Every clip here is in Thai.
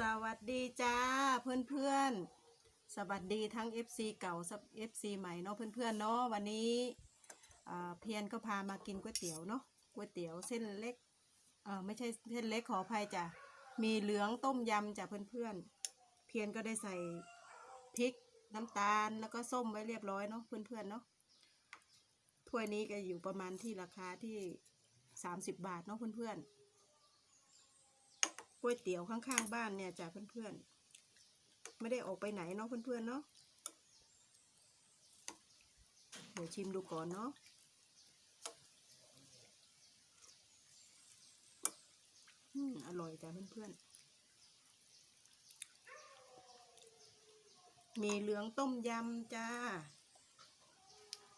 สวัสดีจ้าเพื่อนเพื่อนสวัสดีทั้ง FC เก่า FC ใหม่เนาะเพื่อนเพื่อนเนาะวันนี้เพียนก็พามากินก๋วยเตี๋ยวเนาะก๋วยเตี๋ยวเส้นเล็กเออไม่ใช่เส้นเล็กขออภัยจ้ะมีเหลืองต้มยำจ้ะเพื่อนเพื่อนเพียนก็ได้ใส่พริกน้ำตาลแล้วก็ส้มไว้เรียบร้อยเนาะเพื่อนเพื่อนเนาะถ้วยนี้ก็อยู่ประมาณที่ราคาที่ 30 บาทเนาะเพื่อนเพื่อน ก๋วยเตี๋ยวข้างๆบ้านเนี่ยจ้ะเพื่อนๆ ไม่ได้ออกไปไหนเนาะเพื่อนๆเนาะเดี๋ยวชิมดูก่อนเนาะอืมอร่อยจ้ะเพื่อนๆ มีเหลืองต้มยำจ้า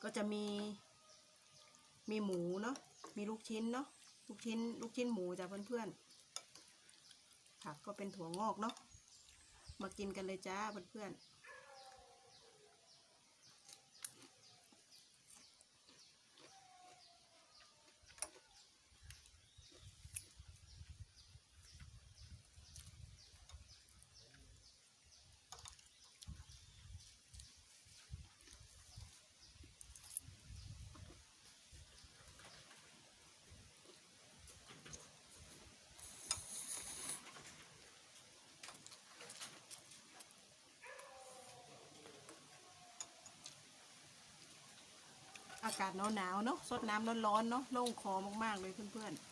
ก็จะมี มีหมูเนาะ มีลูกชิ้นเนาะ ลูกชิ้น ลูกชิ้นหมูจ้ะเพื่อนๆ ผักก็เป็นถั่วงอกเนาะมากินกันเลยจ้าเพื่อนๆ อากาศหนาวๆเนาะสดน้ำร้อนๆเนาะโล่งคอมากๆเลยเพื่อนๆ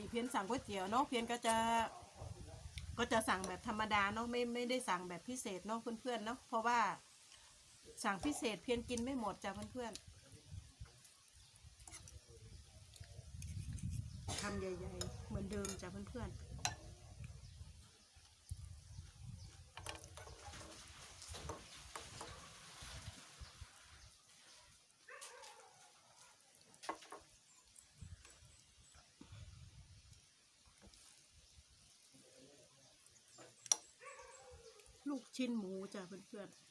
ติเพียนสั่งก๋วยเตี๋ยวเนาะเพียนก็จะก็จะสั่งแบบธรรมดาเนาะไม่ไม่ได้สั่งแบบพิเศษเนาะเพื่อนๆเนาะเพราะว่าสั่งพิเศษเพียนกินไม่หมดจ้ะเพื่อนๆทำใหญ่ ๆ เหมือนเดิมจ้ะเพื่อนๆ ลูกชิ้นหมูจ้ะเพื่อนๆ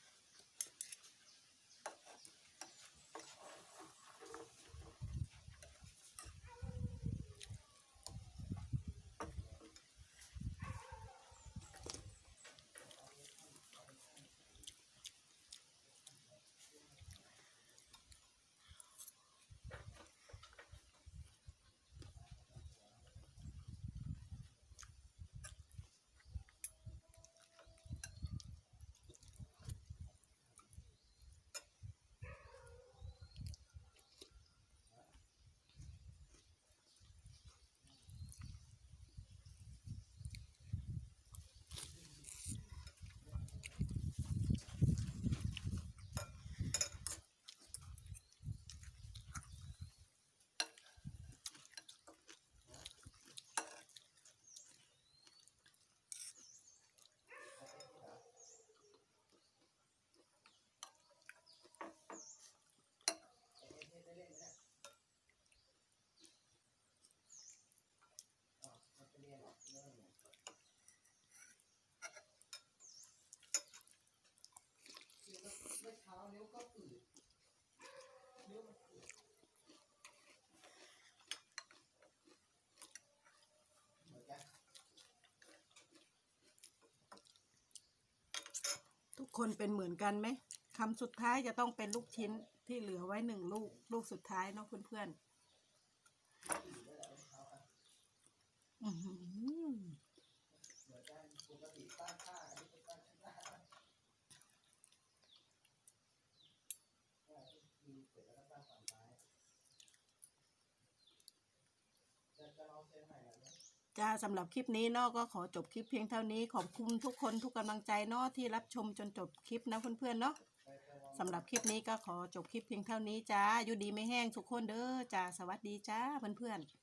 ทุกคนเป็นเหมือนกันไหมคำสุดท้ายจะต้องเป็นลูกชิ้นที่เหลือไว้หนึ่งลูก ลูกสุดท้ายเนาะเพื่อนๆอื้อหือ จ้าสำหรับคลิปนี้เนาะก็ขอจบคลิปเพียงเท่านี้ขอบคุณทุกคนทุกกำลังใจเนาะที่รับชมจนจบคลิปนะเพื่อนๆเนาะสำหรับคลิปนี้ก็ขอจบคลิปเพียงเท่านี้จ้าอยู่ดีไม่แห้งทุกคนเด้อจ้าสวัสดีจ้าเพื่อนๆ